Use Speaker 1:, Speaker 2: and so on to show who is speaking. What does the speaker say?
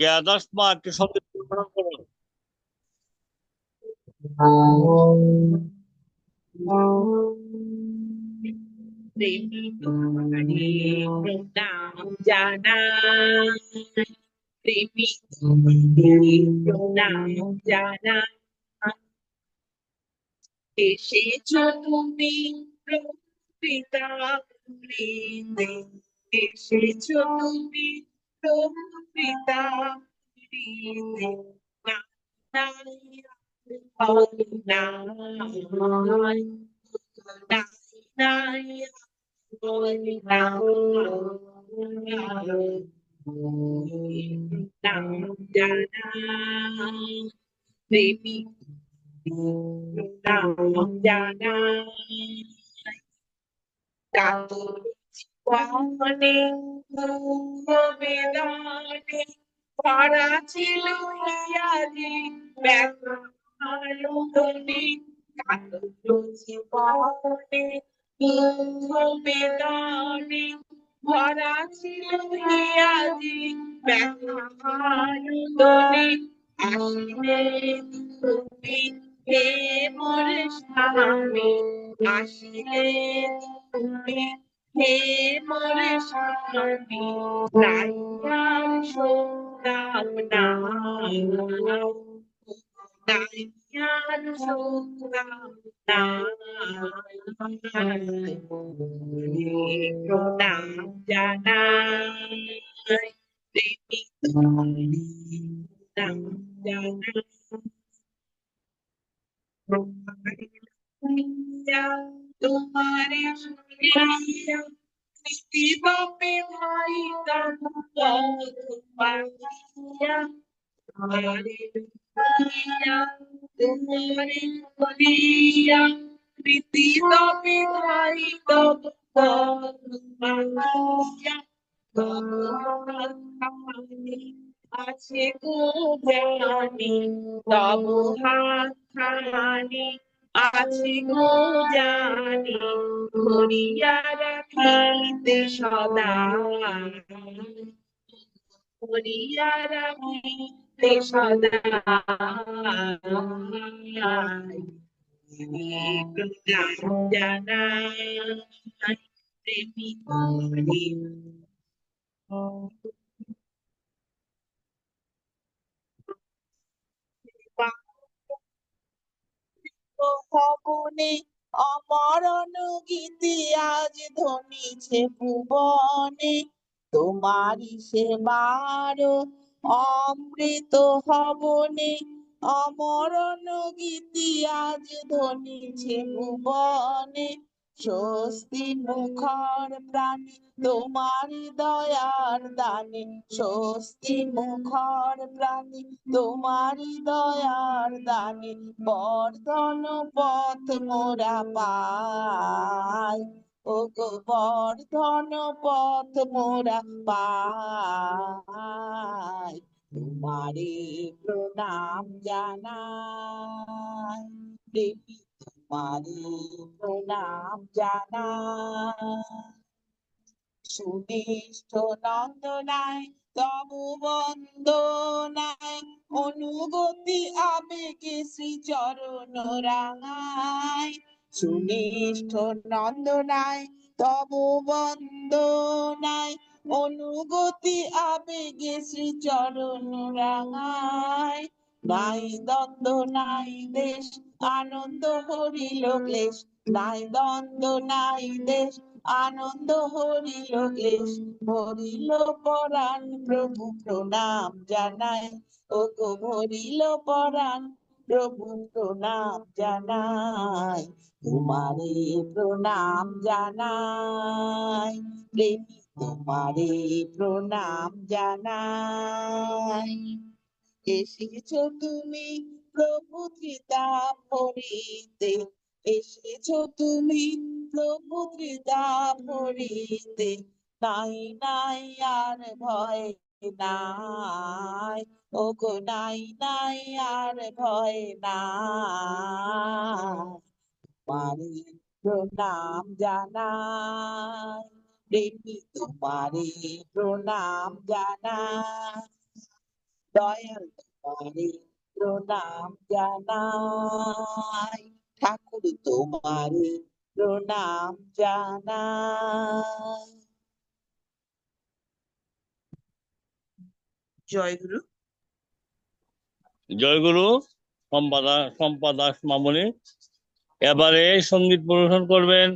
Speaker 1: কে others মা একটি সংগীত পরিবেশন করুন
Speaker 2: প্রণাম জানাই দেবী তোমারে প্রণাম তুমি পিতা বৃন্দে তুমি প্রভু পিতা বৃন্দে নাই বেদানে ভরা ছিল ভরা ছিল ইয়াদি ব্যাকুলনি আসলে তুমি হে স্বামী আসলে তুমি হে মোর স্বামী নাইয়ার সোনাম নাইয়ার সোনাম প্রণাম জানাই দেবী প্রণাম জানাই তোমারে শুনিয়া কৃতি বাপে ভাই পাইয়া তোমারে শুনিয়া তোমারে শুনিয়া কৃতি আছে গো জানি তব হাতখানি আছে গো জানি ধরিয়া রাখিতে সদা ধরিয়া রাখিতে সদা জানাই প্রেমী
Speaker 3: ভবনে অমরণ গীতি আজ ধ্বনিছে ভুবনে। তোমারি সেবার অমৃত হবনে। অমরণ গীতি আজ ধ্বনিছে ভুবনে। স্বস্তি মুখর প্রাণী, তোমারি দয়ার দানে। স্বস্তি মুখর প্রাণী, তোমারি দয়ার দানে। বর্ধন পথ মোরা পাই ও গো বর্ধন পথ মোরা পাই। তোমারে প্রণাম দেবী প্রণাম জানাই সুনিষ্ঠ তব বন্দনায়, অনুগতি আবেগে শ্রী চরণ রাঙায় সুনিষ্ঠ নন্দনায়, তব বন্দনায়, অনুগতি আবেগে শ্রী চরণ রাঙায় নাই দ্বন্দ্ব নাই দেশ, আনন্দ হরিল ক্লেশ। নাই দ্বন্দ্ব নাই দেশ, আনন্দ হরিল ক্লেশ। হরিল পরাণ প্রভু প্রণাম জানাই। ও গো হরিল পরাণ প্রভু প্রণাম জানাই। তোমারে প্রণাম জানাই প্রেমী তোমারে প্রণাম জানাই। এসেছ তুমি প্রভু ত্রিতা ভরিতে এসেছ তুমি প্রভু ত্রিতা ভরিতে নাই নাই, আর ভয় নাই ও গো নাই নাই, আর ভয় নাই। তোমারে প্রণাম তোমারে প্রণাম জানাই। দয়াল প্রণাম জানাই ঠাকুর তোমারি প্রণাম জানাই জয় গুরু
Speaker 1: জয়গুরু সম্পাদা সম্পাদাস মামনি এবারে সংগীত পরিবেশন করবেন